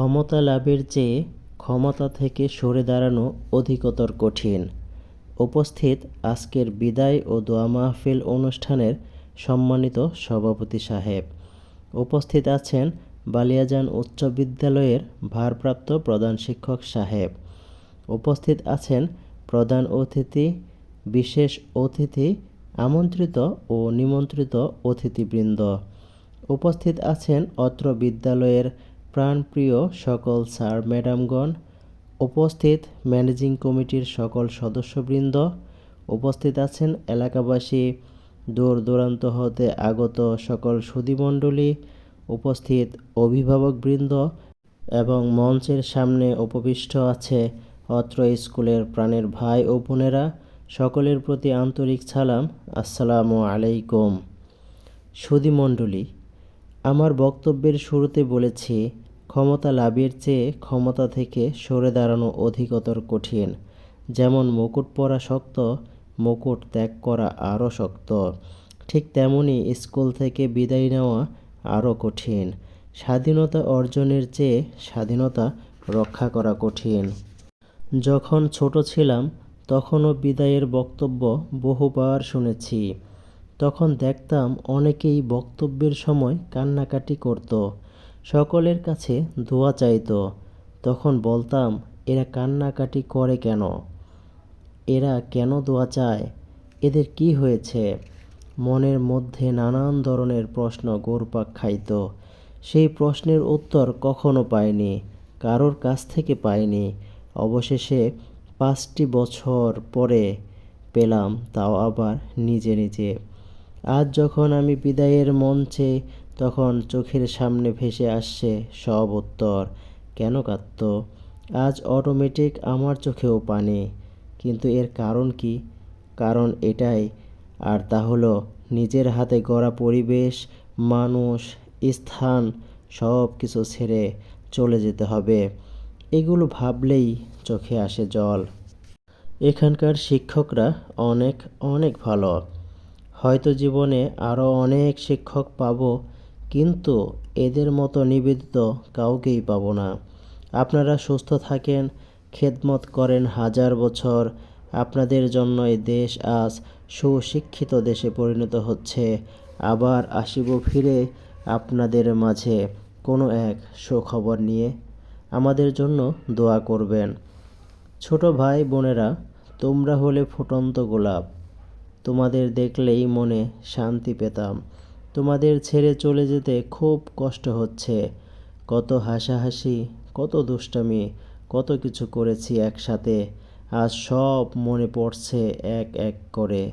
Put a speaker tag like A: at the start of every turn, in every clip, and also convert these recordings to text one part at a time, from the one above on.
A: ক্ষমতা লাভের চেয়ে ক্ষমতা থেকে সরে দাঁড়ানো অধিকতর কঠিন। উপস্থিত আজকের বিদায় ও দোয়া মাহফিল অনুষ্ঠানের সম্মানিত সভাপতি সাহেব। উপস্থিত আছেন বালিয়াজান উচ্চ বিদ্যালয়ের ভারপ্রাপ্ত প্রধান শিক্ষক সাহেব। উপস্থিত আছেন প্রধান অতিথি, বিশেষ অতিথি, আমন্ত্রিত ও নিমন্ত্রিত অতিথিবৃন্দ। উপস্থিত আছেন অত্র বিদ্যালয়ের প্রাণপ্রিয় সকল স্যার, ম্যাডামগণ, উপস্থিত ম্যানেজিং কমিটির সকল সদস্যবৃন্দ, উপস্থিত আছেন এলাকাবাসী দূর দূরান্ত হতে আগত সকল সুধীমণ্ডলী, উপস্থিত অভিভাবকবৃন্দ এবং মঞ্চের সামনে উপবিষ্ট আছে অত্র স্কুলের প্রাণের ভাই ও বোনেরা, সকলের প্রতি আন্তরিক সালাম। আসসালামু আলাইকুম। সুধীমণ্ডলী আমার বক্তব্যের শুরুতে বলেছি, ক্ষমতা লাভের চেয়ে ক্ষমতা থেকে সরে দাঁড়ানো অধিকতর কঠিন। যেমন মুকুট পরা শক্ত, মুকুট ত্যাগ করা আরও শক্ত। ঠিক তেমনি স্কুল থেকে বিদায় নেওয়া আরও কঠিন। স্বাধীনতা অর্জনের চেয়ে স্বাধীনতা রক্ষা করা কঠিন। যখন ছোট ছিলাম, তখনও বিদায়ের বক্তব্য বহুবার শুনেছি। তখন দেখতাম অনেকেই বক্তব্যের সময় কান্নাকাটি করত। সকলের কাছে দোয়া চাইতো। তখন বলতাম, এরা কান্নাকাটি করে কেন? এরা কেন দোয়া চায়? এদের কি হয়েছে? মনের মধ্যে নানান ধরনের প্রশ্ন গোরপাক খাইত। সেই প্রশ্নের উত্তর কখনো পাইনি, কারোর কাছ থেকে পাইনি। অবশেষে পাঁচটি বছর পরে পেলাম, তাও আবার নিজে নিজে। আজ যখন আমি বিদায়ের মঞ্চে, তখন চোখের সামনে ভেসে আসছে সব উত্তর। কেন কাঁদত? আজ অটোমেটিক আমার চোখেও পানি। কিন্তু এর কারণ কি? কারণ এটাই। আর তা হলো, নিজের হাতে গড়া পরিবেশ, মানুষ, স্থান সব কিছু ছেড়ে চলে যেতে হবে। এগুলো ভাবলেই চোখে আসে জল। এখানকার শিক্ষকরা অনেক অনেক ভালো। হয়তো জীবনে আরও অনেক শিক্ষক পাব, কিন্তু এদের মতো নিবেদিত কাউকেই পাবো না। আপনারা সুস্থ থাকেন, খেদমত করেন হাজার বছর। আপনাদের জন্যই দেশ আজ সুশিক্ষিত দেশে পরিণত হচ্ছে। আবার আসিব ফিরে আপনাদের মাঝে কোনো এক সুখবর নিয়ে। আমাদের জন্য দোয়া করবেন। ছোট ভাই বোনেরা তোমরা হলে ফুটন্ত গোলাপ। তোমাদের দেখলেই মনে শান্তি পেতাম। তোমাদের ছেড়ে চলে যেতে খুব কষ্ট হচ্ছে। কত হাসাহাসি, কত দুষ্টামি, কত কিছু করেছি একসাথে। আজ সব মনে পড়ছে এক এক করে।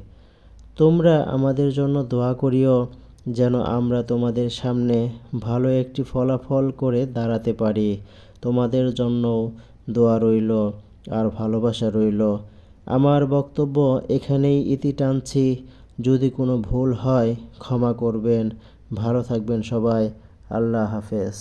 A: তোমরা আমাদের জন্য দোয়া করিও যেন আমরা তোমাদের সামনে ভালো একটি ফলাফল করে দাঁড়াতে পারি। তোমাদের জন্য দোয়া রইল আর ভালোবাসা রইল। আমার বক্তব্য এখানেই ইতি টানছি। যদি কোনো ভুল হয়, ক্ষমা করবেন। ভালো থাকবেন সবাই। আল্লাহ হাফেজ।